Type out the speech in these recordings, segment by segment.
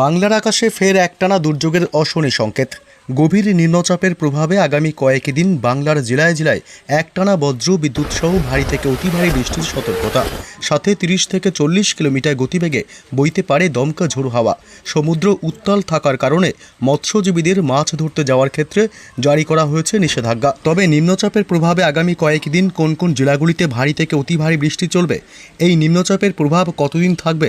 বাংলার আকাশে ফের একটানা দুর্যোগের অশনি সংকেত। গভীর নিম্নচাপের প্রভাবে আগামী কয়েক দিন বাংলার জেলায় জেলায় একটানা বজ্র বিদ্যুৎ সহ ভারী থেকে অতি ভারী বৃষ্টির সতর্কতা। সাথে তিরিশ থেকে চল্লিশ কিলোমিটার গতিবেগে বইতে পারে দমকা ঝোড়ো হাওয়া। সমুদ্র উত্তাল থাকার কারণে মৎস্যজীবীদের মাছ ধরতে যাওয়ার ক্ষেত্রে জারি করা হয়েছে নিষেধাজ্ঞা। তবে নিম্নচাপের প্রভাবে আগামী কয়েকদিন কোন কোন জেলাগুলিতে ভারী থেকে অতি ভারী বৃষ্টি চলবে? এই নিম্নচাপের প্রভাব কতদিন থাকবে?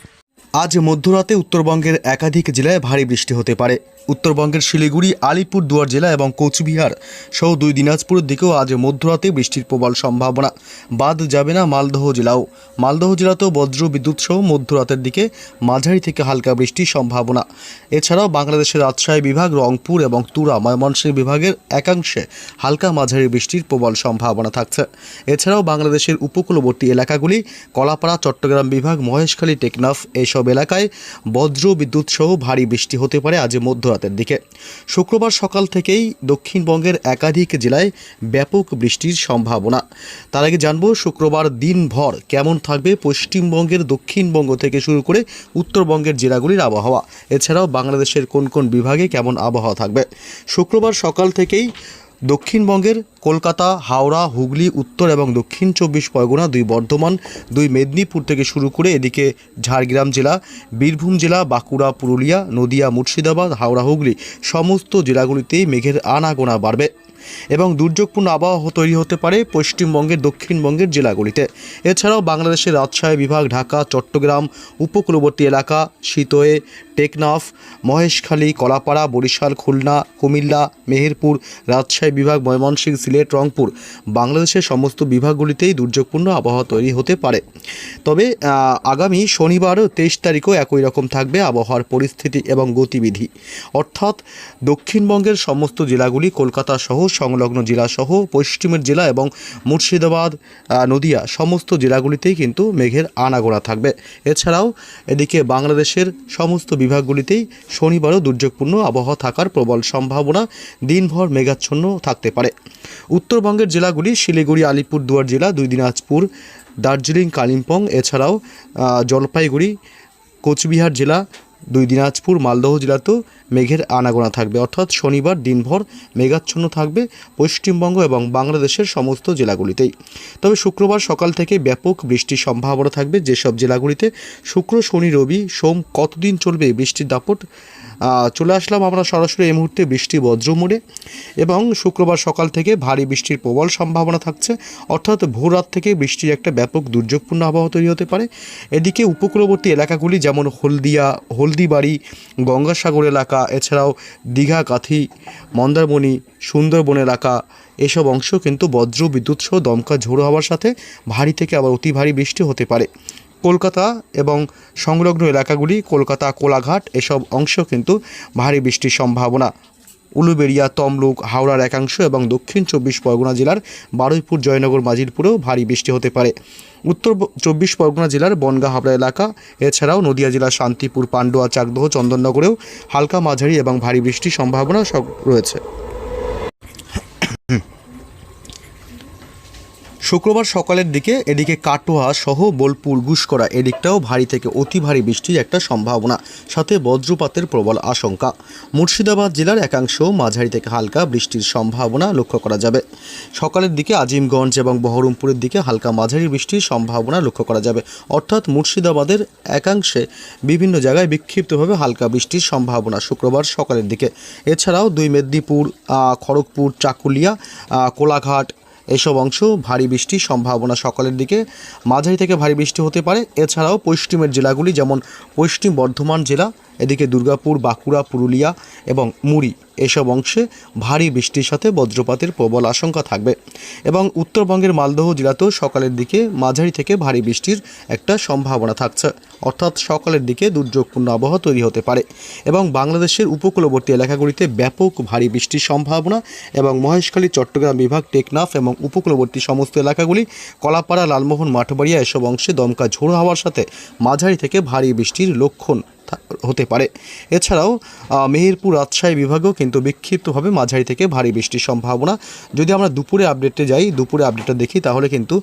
আজ মধ্যরাতে উত্তরবঙ্গের একাধিক জেলায় ভারী বৃষ্টি হতে পারে। উত্তরবঙ্গের শিলিগুড়ি, আলিপুর, দুয়ার জেলা এবং কোচবিহার সহ দুই দিনাজপুরের দিকেও আজ মধ্যরাতে বৃষ্টির প্রবল সম্ভাবনা। বাদ যাবে না মালদহ জেলাও। মালদহ জেলাতেও বজ্র বিদ্যুৎ সহ মধ্যরাতের দিকে মাঝারি থেকে হালকা বৃষ্টির সম্ভাবনা। এছাড়াও বাংলাদেশের রাজশাহী বিভাগ, রংপুর এবং তুরা ময়মনসিংহ বিভাগের একাংশে হালকা মাঝারি বৃষ্টির প্রবল সম্ভাবনা থাকছে। এছাড়াও বাংলাদেশের উপকূলবর্তী এলাকাগুলি কলাপাড়া, চট্টগ্রাম বিভাগ, মহেশখালী, টেকনাফ এইসব এলাকায় বজ্র বিদ্যুৎ সহ ভারী বৃষ্টি হতে পারে আজ মধ্যরাতের দিকে। শুক্রবার সকাল থেকেই দক্ষিণবঙ্গের একাধিক জেলায় ব্যাপক বৃষ্টির সম্ভাবনা। তার আগে জানব শুক্রবার দিনভর কেমন থাকবে পশ্চিমবঙ্গের দক্ষিণবঙ্গ থেকে শুরু করে উত্তরবঙ্গের জেলাগুলির আবহাওয়া। এছাড়াও বাংলাদেশের কোন কোন বিভাগে কেমন আবহাওয়া থাকবে? শুক্রবার সকাল থেকেই দক্ষিণবঙ্গের কলকাতা, হাওড়া, হুগলি, উত্তর এবং দক্ষিণ চব্বিশ পরগনা দুই বর্ধমান, দুই মেদিনীপুর থেকে শুরু করে এদিকে ঝাড়গ্রাম জেলা, বীরভূম জেলা, বাঁকুড়া, পুরুলিয়া, নদিয়া, মুর্শিদাবাদ, হাওড়া, হুগলি সমস্ত জেলাগুলিতেই মেঘের আনাগোনা বাড়বে এবং দুর্যোগপূর্ণ আবহাওয়া তৈরি হতে পারে পশ্চিমবঙ্গের, দক্ষিণবঙ্গের জেলাগুলিতে। এছাড়াও বাংলাদেশের রাজশাহী বিভাগ, ঢাকা, চট্টগ্রাম, উপকূলবর্তী এলাকা, শীতয়ে টেকনাফ, মহেশখালী, কলাপাড়া, বরিশাল, খুলনা, কুমিল্লা, মেহেরপুর, রাজশাহী বিভাগ, ময়মনসিংহ, সিলেট, রংপুর বাংলাদেশের সমস্ত বিভাগগুলিতেই দুর্যোগপূর্ণ আবহাওয়া তৈরি হতে পারে। তবে আগামী শনিবার তেইশ তারিখও একই রকম থাকবে আবহাওয়ার পরিস্থিতি এবং গতিবিধি। অর্থাৎ, দক্ষিণবঙ্গের সমস্ত জেলাগুলি, কলকাতা সহ, সংলগ্ন জেলাসহ পশ্চিমের জেলা এবং মুর্শিদাবাদ নদিয়া সমস্ত জেলাগুলিতেই কিন্তু মেঘের আনাগোড়া থাকবে। এছাড়াও, এদিকে বাংলাদেশের সমস্ত বিভাগগুলিতেই শনিবারও দুর্যোগপূর্ণ আবহাওয়া থাকার প্রবল সম্ভাবনা দিনভর মেঘাচ্ছন্ন থাকতে পারে। উত্তরবঙ্গের জেলাগুলি শিলিগুড়ি আলিপুরদুয়ার জেলা, দুই দিনাজপুর, দার্জিলিং, কালিম্পং, এছাড়াও জলপাইগুড়ি, কোচবিহার জেলা দুই দিনাজপুর, মালদহ জেলাতেও মেঘের আনাগোনা থাকবে। অর্থাৎ শনিবার দিনভর মেঘাচ্ছন্ন থাকবে পশ্চিমবঙ্গ এবং বাংলাদেশের সমস্ত জেলাগুলিতেই। তবে শুক্রবার সকাল থেকে ব্যাপক বৃষ্টির সম্ভাবনা থাকবে যেসব জেলাগুলিতে শুক্র, শনি, রবি, সোম কতদিন চলবে বৃষ্টির দাপট? চলে আসলাম আমরা সরাসরি এই মুহূর্তে বৃষ্টি বজ্র মোড়ে এবং শুক্রবার সকাল থেকে ভারী বৃষ্টির প্রবল সম্ভাবনা থাকছে। অর্থাৎ ভোর রাত থেকে বৃষ্টির একটা ব্যাপক দুর্যোগপূর্ণ আবহাওয়া তৈরি হতে পারে। এদিকে উপকূলবর্তী এলাকাগুলি যেমন হলদিয়া হলদিবাড়ি, গঙ্গাসাগর এলাকা, এছাড়াও দীঘা, কাথি, মন্দারমণি, সুন্দরবন এলাকা, এসব অংশ কিন্তু বজ্র বিদ্যুৎ সহ দমকা ঝোড়ো হওয়ার সাথে ভারী থেকে আবার অতি ভারী বৃষ্টি হতে পারে। কলকাতা এবং সংলগ্ন এলাকাগুলি, কলকাতা, কোলাঘাট, এসব অংশ কিন্তু ভারী বৃষ্টির সম্ভাবনা। উলুবেড়িয়া, তমলুক, হাওড়ার একাংশ এবং দক্ষিণ চব্বিশ পরগনা জেলার বারুইপুর, জয়নগর মাজিরপুরেও ভারী বৃষ্টি হতে পারে। উত্তর চব্বিশ পরগনা জেলার বনগা, হাবড়া এলাকা, এছাড়াও নদিয়া জেলার শান্তিপুর, পান্ডুয়া, চাকদহ, চন্দননগরেও হালকা মাঝারি এবং ভারী বৃষ্টির সম্ভাবনা রয়েছে। শুক্রবার সকালের দিকে এদিকে কাটোয়া সহ বোলপুর গুসকরা এদিকটাও ভারী থেকে অতি ভারী বৃষ্টির একটা সম্ভাবনা, সাথে বজ্রপাতের প্রবল আশঙ্কা। মুর্শিদাবাদ জেলার একাংশ মাঝারি থেকে হালকা বৃষ্টির সম্ভাবনা লক্ষ্য করা যাবে। সকালের দিকে আজিমগঞ্জ এবং বহরমপুরের দিকে হালকা মাঝারি বৃষ্টির সম্ভাবনা লক্ষ্য করা যাবে। অর্থাৎ মুর্শিদাবাদের একাংশে বিভিন্ন জায়গায় বিক্ষিপ্তভাবে হালকা বৃষ্টির সম্ভাবনা শুক্রবার সকালের দিকে। এছাড়াও দুই মেদিনীপুর খড়গপুর, চাকুলিয়া কোলাঘাট এসব অংশ ভারী বৃষ্টির সম্ভাবনা সকালের দিকে। মাঝারি থেকে ভারী বৃষ্টি হতে পারে। এছাড়াও পশ্চিমের জেলাগুলি যেমন পশ্চিম বর্ধমান জেলা, এদিকে দুর্গাপুর, বাঁকুড়া, পুরুলিয়া এবং মুড়ি। এসব অংশে ভারী বৃষ্টির সাথে বজ্রপাতের প্রবল আশঙ্কা থাকবে এবং উত্তরবঙ্গের মালদহ জেলাতেও সকালের দিকে মাঝারি থেকে ভারী বৃষ্টির একটা সম্ভাবনা থাকছে। অর্থাৎ সকালের দিকে দুর্যোগপূর্ণ আবহাওয়া তৈরি হতে পারে এবং বাংলাদেশের উপকূলবর্তী এলাকাগুলিতে ব্যাপক ভারী বৃষ্টির সম্ভাবনা এবং মহেশখালী, চট্টগ্রাম বিভাগ, টেকনাফ এবং উপকূলবর্তী সমস্ত এলাকাগুলি কলাপাড়া, লালমোহন, মাঠবাড়িয়া এসব অংশে দমকা ঝোড়ো হওয়ার সাথে মাঝারি থেকে ভারী বৃষ্টির লক্ষণ হতে পারে। এছাড়াও মেহেরপুর রাজশাহী বিভাগেও কিন্তু বিক্ষিপ্তভাবে মাঝারি থেকে ভারী বৃষ্টির সম্ভাবনা। যদি আমরা দুপুরে আপডেটে যাই, দুপুরে আপডেটটা দেখি, তাহলে কিন্তু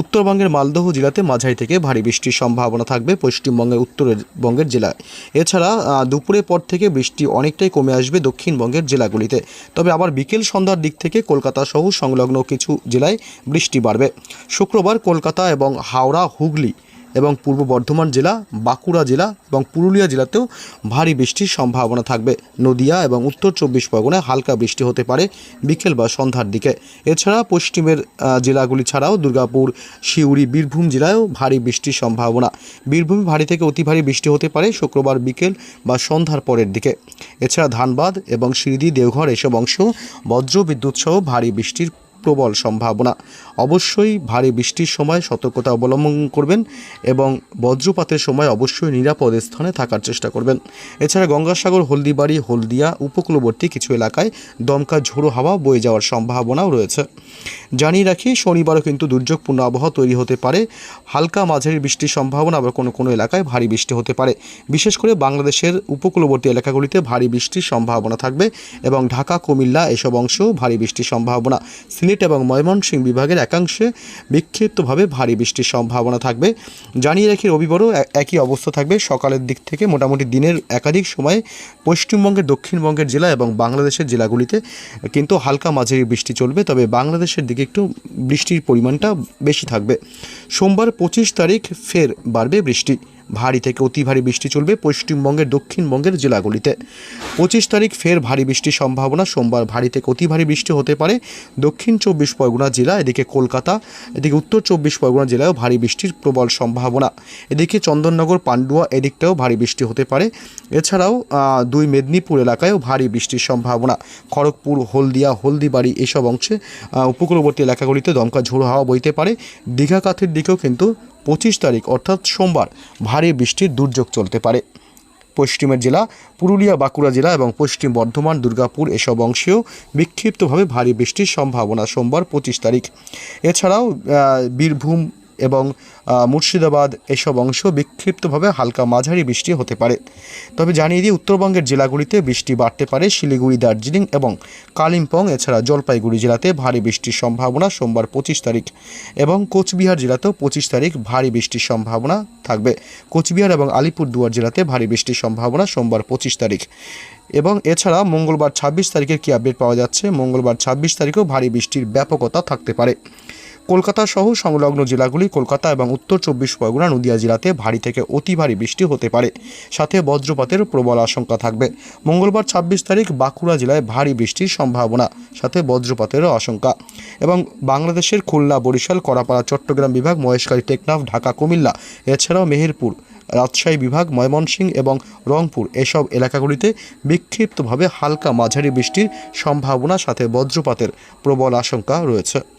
উত্তরবঙ্গের মালদহ জেলাতে মাঝারি থেকে ভারী বৃষ্টির সম্ভাবনা থাকবে পশ্চিমবঙ্গের, উত্তরবঙ্গের জেলায়। এছাড়া দুপুরের পর থেকে বৃষ্টি অনেকটাই কমে আসবে দক্ষিণবঙ্গের জেলাগুলিতে। তবে আবার বিকেল সন্ধ্যার দিক থেকে কলকাতা সহ সংলগ্ন কিছু জেলায় বৃষ্টি বাড়বে। শুক্রবার কলকাতা এবং হাওড়া হুগলি এবং পূর্ব বর্ধমান জেলা, বাঁকুড়া জেলা এবং পুরুলিয়া জেলাতেও ভারী বৃষ্টির সম্ভাবনা থাকবে। নদিয়া এবং উত্তর চব্বিশ পরগনায় হালকা বৃষ্টি হতে পারে বিকেল বা সন্ধ্যার দিকে। এছাড়া পশ্চিমের জেলাগুলি ছাড়াও দুর্গাপুর, সিউড়ি, বীরভূম জেলায়ও ভারী বৃষ্টির সম্ভাবনা। বীরভূমে ভারী থেকে অতি ভারী বৃষ্টি হতে পারে শুক্রবার বিকেল বা সন্ধ্যার পরের দিকে। এছাড়া ধানবাদ এবং সিরিদি দেওঘর এসব অংশ বজ্র বিদ্যুৎ সহ ভারী বৃষ্টির প্রবল সম্ভাবনা। অবশ্যই ভারী বৃষ্টির সময় সতর্কতা অবলম্বন করবেন এবং বজ্রপাতের সময় অবশ্যই নিরাপদ স্থানে থাকার চেষ্টা করবেন। এছাড়া গঙ্গাসাগর, হলদিবাড়ি, হলদিয়া, উপকূলবর্তী কিছু এলাকায় দমকা ঝোড়ো হাওয়া বয়ে যাওয়ার সম্ভাবনাও রয়েছে। জানিয়ে রাখি, শনিবারও কিন্তু দুর্যোগপূর্ণ আবহাওয়া তৈরি হতে পারে। হালকা মাঝারি বৃষ্টির সম্ভাবনা আবার কোনো কোনো এলাকায় ভারী বৃষ্টি হতে পারে। বিশেষ করে বাংলাদেশের উপকূলবর্তী এলাকাগুলিতে ভারী বৃষ্টির সম্ভাবনা থাকবে এবং ঢাকা, কুমিল্লা এসব অংশেও ভারী বৃষ্টির সম্ভাবনা। সিলেট এবং ময়মনসিংহ বিভাগের একাংশে বিক্ষিপ্তভাবে ভারী বৃষ্টির সম্ভাবনা থাকবে। জানিয়ে রাখি, রবিবারও একই অবস্থা থাকবে। সকালের দিক থেকে মোটামুটি দিনের একাধিক সময়ে পশ্চিমবঙ্গের, দক্ষিণবঙ্গের জেলা এবং বাংলাদেশের জেলাগুলিতে কিন্তু হালকা মাঝারি বৃষ্টি চলবে। তবে বাংলাদেশের দিকে একটু বৃষ্টির পরিমাণটা বেশি থাকবে। সোমবার পঁচিশ তারিখ ফের বাড়বে বৃষ্টি। ভারী থেকে অতি ভারী বৃষ্টি চলবে পশ্চিমবঙ্গের দক্ষিণবঙ্গের জেলাগুলিতে। পঁচিশ তারিখ ফের ভারী বৃষ্টির সম্ভাবনা, সোমবার ভারী থেকে অতি ভারী বৃষ্টি হতে পারে। দক্ষিণ চব্বিশ পরগনা জেলা, এদিকে কলকাতা, এদিকে উত্তর চব্বিশ পরগনা জেলায়ও ভারী বৃষ্টির প্রবল সম্ভাবনা। এদিকে চন্দননগর, পান্ডুয়া, এদিকটাও ভারী বৃষ্টি হতে পারে। এছাড়াও দুই মেদিনীপুর এলাকায়ও ভারী বৃষ্টির সম্ভাবনা। খড়গপুর, হলদিয়া, হলদিবাড়ি এসব অংশে উপকূলবর্তী এলাকাগুলিতে দমকা ঝোড়ো হাওয়া বইতে পারে। দীঘা কাথের দিকেও কিন্তু পঁচিশ তারিখ, অর্থাৎ সোমবার, ভারী বৃষ্টির দুর্যোগ চলতে পারে। পশ্চিমের জেলা, পুরুলিয়া, বাঁকুড়া জেলা এবং পশ্চিম বর্ধমান, দুর্গাপুর এসব অংশেও বিক্ষিপ্তভাবে ভারী বৃষ্টির সম্ভাবনা সোমবার পঁচিশ তারিখ। এছাড়াও বীরভূম এবং মুর্শিদাবাদ এসব অংশ বিক্ষিপ্তভাবে হালকা মাঝারি বৃষ্টি হতে পারে। তবে জানিয়ে দিই, উত্তরবঙ্গের জেলাগুলিতে বৃষ্টি বাড়তে পারে শিলিগুড়ি, দার্জিলিং এবং কালিম্পং, এছাড়া জলপাইগুড়ি জেলাতে ভারী বৃষ্টির সম্ভাবনা সোমবার পঁচিশ তারিখ এবং কোচবিহার জেলাতেও পঁচিশ তারিখ ভারী বৃষ্টির সম্ভাবনা থাকবে। কোচবিহার এবং আলিপুরদুয়ার জেলাতে ভারী বৃষ্টির সম্ভাবনা সোমবার পঁচিশ তারিখ। এবং এছাড়া মঙ্গলবার ছাব্বিশ তারিখের কি আপডেট পাওয়া যাচ্ছে? মঙ্গলবার ছাব্বিশ তারিখেও ভারী বৃষ্টির ব্যাপকতা থাকতে পারে। কলকাতা সহ সংলগ্ন জেলাগুলি কলকাতা এবং উত্তর চব্বিশ পরগনা, নদিয়া জেলাতে ভারী থেকে অতি ভারী বৃষ্টি হতে পারে। সাথে বজ্রপাতের প্রবল আশঙ্কা থাকবে। মঙ্গলবার ছাব্বিশ তারিখ বাঁকুড়া জেলায় ভারী বৃষ্টির সম্ভাবনা, সাথে বজ্রপাতেরও আশঙ্কা। এবং বাংলাদেশের খুলনা, বরিশাল করাপাড়া চট্টগ্রাম বিভাগ, মহেশখালী, টেকনাফ, ঢাকা, কুমিল্লা, এছাড়াও মেহেরপুর, রাজশাহী বিভাগ, ময়মনসিংহ এবং রংপুর এসব এলাকাগুলিতে বিক্ষিপ্তভাবে হালকা মাঝারি বৃষ্টির সম্ভাবনা, সাথে বজ্রপাতের প্রবল আশঙ্কা রয়েছে।